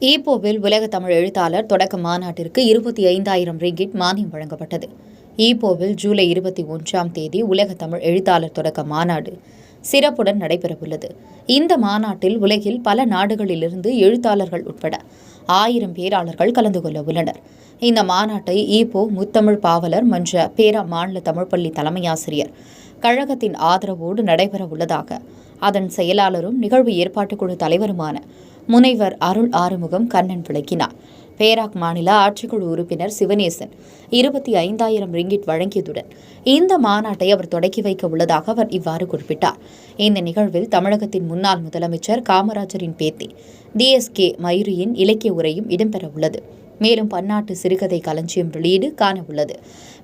ஈப்போவில் உலக தமிழ் எழுத்தாளர் தொடக்க மாநாட்டிற்கு இருபத்தி ஐந்தாயிரம் ரிங்கிட் மானியம் வழங்கப்பட்டது. ஈப்போவில் ஜூலை இருபத்தி ஒன்றாம் தேதி உலக தமிழ் எழுத்தாளர் தொடக்க மாநாடு சிறப்புடன் நடைபெறவுள்ளது. இந்த மாநாட்டில் உலகில் பல நாடுகளிலிருந்து எழுத்தாளர்கள் உட்பட ஆயிரம் பேராளர்கள் கலந்து கொள்ள உள்ளனர். இந்த மாநாட்டை ஈப்போ முத்தமிழ் பாவலர் மன்ற பேரா மாநில தமிழ்ப்பள்ளி தலைமையாசிரியர் கழகத்தின் ஆதரவோடு நடைபெற உள்ளதாக அதன் செயலாளரும் நிகழ்வு ஏற்பாட்டுக்குழு தலைவருமான முனைவர் அருள் ஆறுமுகம் கண்ணன் விளக்கினார். பேராக் மாநில ஆட்சிக்குழு உறுப்பினர் சிவனேசன் இருபத்தி ஐந்தாயிரம் ரிங்கிட் வழங்கியதுடன் இந்த மாநாட்டை அவர் தொடக்கி வைக்க உள்ளதாக அவர் இவ்வாறு குறிப்பிட்டார். இந்த நிகழ்வில் தமிழகத்தின் முன்னாள் முதலமைச்சர் காமராஜரின் பேத்தி டிஎஸ்கே மயூரியின் இலக்கிய உரையும் இடம்பெற உள்ளது. மேலும் பன்னாட்டு சிறுகதை களஞ்சியம் வெளியீடு காண உள்ளது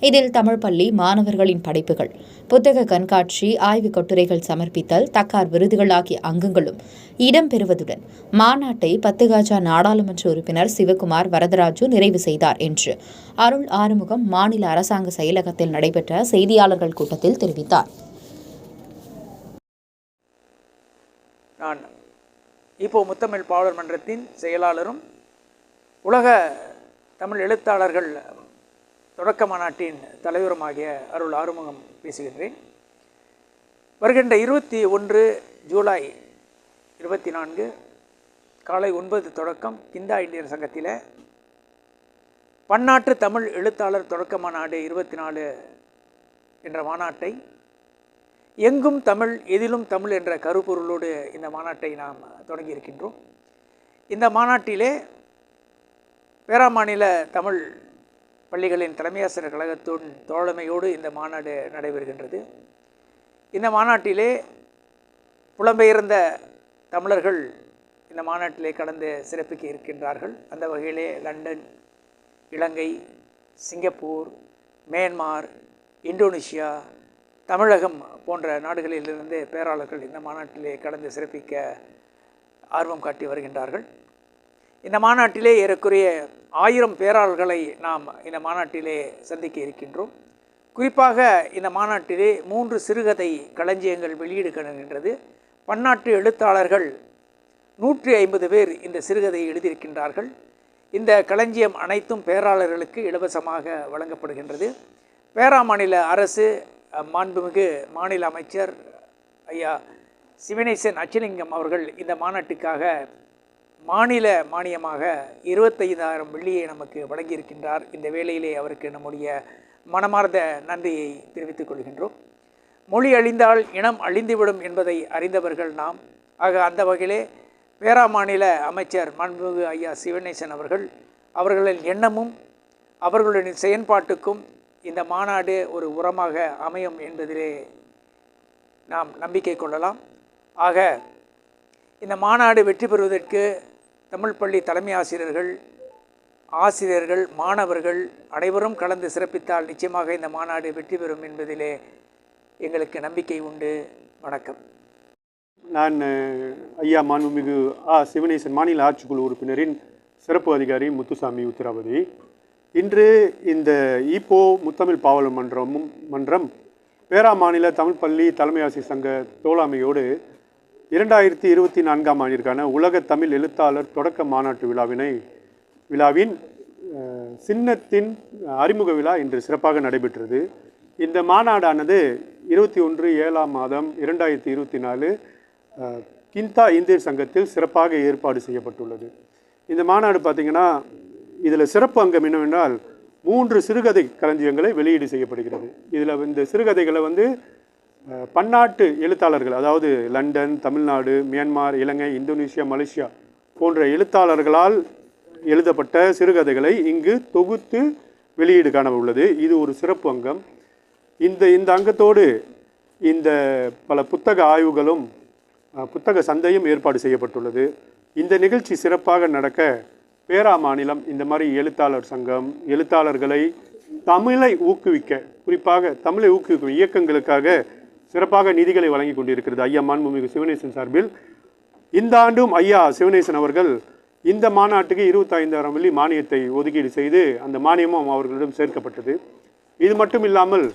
இதில் தமிழ் பள்ளி மாணவர்களின் படைப்புகள் புத்தக கண்காட்சி ஆய்வுக் கட்டுரைகள் சமர்ப்பித்தல் தக்கார் விருதுகள் ஆகிய அங்கங்களும் இடம்பெறுவதுடன் மாநாட்டை பத்துகாஜா நாடாளுமன்ற உறுப்பினர் சிவகுமார் வரதராஜு நிறைவு செய்தார் என்று அருள் ஆறுமுகம் மாநில அரசாங்க செயலகத்தில் நடைபெற்ற செய்தியாளர்கள் கூட்டத்தில் தெரிவித்தார். நான் இப்போ முத்தமிழ் பாவலர் மன்றத்தின் செயலாளரும் உலக தமிழ் எழுத்தாளர்கள் தொடக்க மாநாட்டின் தலைவருமாகிய அருள் ஆறுமுகம் பேசுகின்றேன். வருகின்ற இருபத்தி ஒன்று ஜூலை இருபத்தி நான்கு காலை ஒன்பது தொடக்கம் கிந்தா இந்தியர் சங்கத்தில் பன்னாட்டு தமிழ் எழுத்தாளர் தொடக்க மாநாடு இருபத்தி நாலு என்ற மாநாட்டை எங்கும் தமிழ் எதிலும் தமிழ் என்ற கருப்பொருளோடு இந்த மாநாட்டை நாம் தொடங்கி இருக்கின்றோம் இந்த மாநாட்டிலே பேரா மாநில தமிழ் பள்ளிகளின் தலைமையாசிரியர் கழகத்தின் தோழமையோடு இந்த மாநாடு நடைபெறுகின்றது. இந்த மாநாட்டிலே புலம்பெயர்ந்த தமிழர்கள் இந்த மாநாட்டிலே கலந்து சிறப்பிக்க இருக்கின்றார்கள். அந்த வகையிலே London Ilangai Singapore Myanmar Indonesia Tamilagam போன்ற நாடுகளிலிருந்து பேராளர்கள் இந்த மாநாட்டிலே கலந்து சிறப்பிக்க ஆர்வம் காட்டி வருகின்றார்கள். இந்த மாநாட்டிலே ஏறக்குறைய ஆயிரம் பேராளர்களை நாம் இந்த மாநாட்டிலே சந்திக்க இருக்கின்றோம். குறிப்பாக இந்த மாநாட்டிலே மூன்று சிறுகதை களஞ்சியங்கள் வெளியீடு காணுகின்றது பன்னாட்டு எழுத்தாளர்கள் நூற்றி ஐம்பது பேர் இந்த சிறுகதையை எழுதியிருக்கின்றார்கள். இந்த களஞ்சியம் அனைத்தும் பேராளர்களுக்கு இலவசமாக வழங்கப்படுகின்றது. பேரா மாநில அரசு மாண்புமிகு மாநில அமைச்சர் ஐயா சிவனேசன் அச்சலிங்கம் அவர்கள் இந்த மாநாட்டுக்காக மாநில மானியமாக இருபத்தைந்தாயிரம் வெள்ளியை நமக்கு வழங்கியிருக்கின்றார். இந்த வேளையிலே அவருக்கு நம்முடைய மனமார்ந்த நன்றியை தெரிவித்துக் கொள்கின்றோம். மொழி அழிந்தால் இனம் அழிந்துவிடும் என்பதை அறிந்தவர்கள் நாம். ஆக அந்த வகையிலே பேரா மாநில அமைச்சர் மன்முகு ஐயா சிவனேசன் அவர்கள் அவர்களின் எண்ணமும் அவர்களுடைய செயல்பாட்டுக்கும் இந்த மாநாடு ஒரு உரமாக அமையும் என்பதிலே நாம் நம்பிக்கை கொள்ளலாம். ஆக இந்த மாநாடு வெற்றி பெறுவதற்கு தமிழ் பள்ளி தலைமை ஆசிரியர்கள் ஆசிரியர்கள் மாணவர்கள் அனைவரும் கலந்து சிறப்பித்தால் நிச்சயமாக இந்த மாநாடு வெற்றி பெறும் என்பதிலே எங்களுக்கு நம்பிக்கை உண்டு. வணக்கம். நான் ஐயா மாண்புமிகு ஆ. சிவனேசன் மாநில ஆட்சிக்குழு உறுப்பினரின் சிறப்பு அதிகாரி முத்துசாமி உத்திராபதி இன்று இந்த ஈப்போ முத்தமிழ் பாவலர் மன்றமும் மன்றம் பேரா மாநில தமிழ் பள்ளி தலைமை ஆசிரியர் சங்க தோழாமையோடு இரண்டாயிரத்தி இருபத்தி நான்காம் ஆண்டிற்கான உலக தமிழ் எழுத்தாளர் தொடக்க மாநாட்டு விழாவினை விழாவின் சின்னத்தின் அறிமுக விழா இன்று சிறப்பாக நடைபெற்றது. இந்த மாநாடானது இருபத்தி ஒன்று ஏழாம் மாதம் இரண்டாயிரத்தி இருபத்தி நாலு கிந்தா இந்தியர் சங்கத்தில் சிறப்பாக ஏற்பாடு செய்யப்பட்டுள்ளது. இந்த மாநாடு பார்த்திங்கன்னா இதில் சிறப்பு அங்கம் என்னவென்றால் மூன்று சிறுகதை களஞ்சியங்களை வெளியீடு செய்யப்படுகிறது. இதில் இந்த சிறுகதைகளை வந்து பன்னாட்டு எழுத்தாளர்கள் அதாவது London Tamil Nadu Myanmar Ilangai Indonesia Malaysia போன்ற எழுத்தாளர்களால் எழுதப்பட்ட சிறுகதைகளை இங்கு தொகுத்து வெளியீடு காண உள்ளது இது ஒரு சிறப்பு அங்கம். இந்த இந்த அங்கத்தோடு இந்த பல புத்தக ஆய்வுகளும் புத்தக சந்தையும் ஏற்பாடு செய்யப்பட்டுள்ளது. இந்த நிகழ்ச்சி சிறப்பாக நடக்க பேரா மாநிலம் இந்த மாதிரி எழுத்தாளர் சங்கம் எழுத்தாளர்களை தமிழை ஊக்குவிக்க குறிப்பாக தமிழை ஊக்குவிக்கும் இயக்கங்களுக்காக சிறப்பாக நிதிகளை வழங்கி கொண்டிருக்கிறது ஐயா மாண்புமிகு சிவனேசன் சார்பில். இந்த ஆண்டும் ஐயா சிவனேசன் அவர்கள் இந்த மாநாட்டுக்கு இருபத்தைந்தாயிரம் வெள்ளி மானியத்தை ஒதுக்கீடு செய்து அந்த மானியமும் அவர்களிடம் சேர்க்கப்பட்டது. இது மட்டும் இல்லாமல்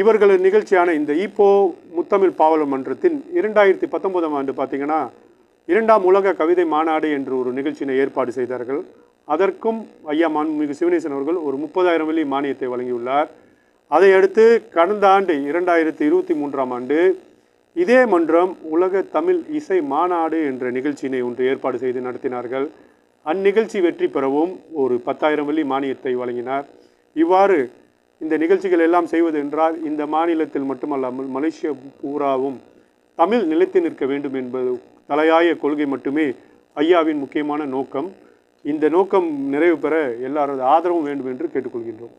இவர்களது நிகழ்ச்சியான இந்த ஈப்போ முத்தமிழ் பாவலர் மன்றத்தின் இரண்டாயிரத்தி பத்தொன்பதாம் ஆண்டு பார்த்தீங்கன்னா இரண்டாம் உலக கவிதை மாநாடு என்று ஒரு நிகழ்ச்சியினை ஏற்பாடு செய்தார்கள். அதற்கும் ஐயா மாண்புமிகு சிவனேசன் அவர்கள் ஒரு முப்பதாயிரம் வெள்ளி மானியத்தை வழங்கியுள்ளார். அதையடுத்து கடந்த ஆண்டு இரண்டாயிரத்தி இருபத்தி மூன்றாம் ஆண்டு இதே மன்றம் உலக தமிழ் இசை மாநாடு என்ற நிகழ்ச்சியினை ஒன்று ஏற்பாடு செய்து நடத்தினார்கள். அந்நிகழ்ச்சி வெற்றி பெறவும் ஒரு பத்தாயிரம் வெள்ளி மானியத்தை வழங்கினார். இவ்வாறு இந்த நிகழ்ச்சிகள் எல்லாம் செய்வது என்றால் இந்த மாநிலத்தில் மட்டுமல்லாமல் மலேசியா பூராவும் தமிழ் நிலைத்து நிற்க வேண்டும் என்பது தலையாய கொள்கை மட்டுமே ஐயாவின் முக்கியமான நோக்கம். இந்த நோக்கம் நிறைவு பெற எல்லாரது ஆதரவும் வேண்டும் என்று கேட்டுக்கொள்கின்றோம்.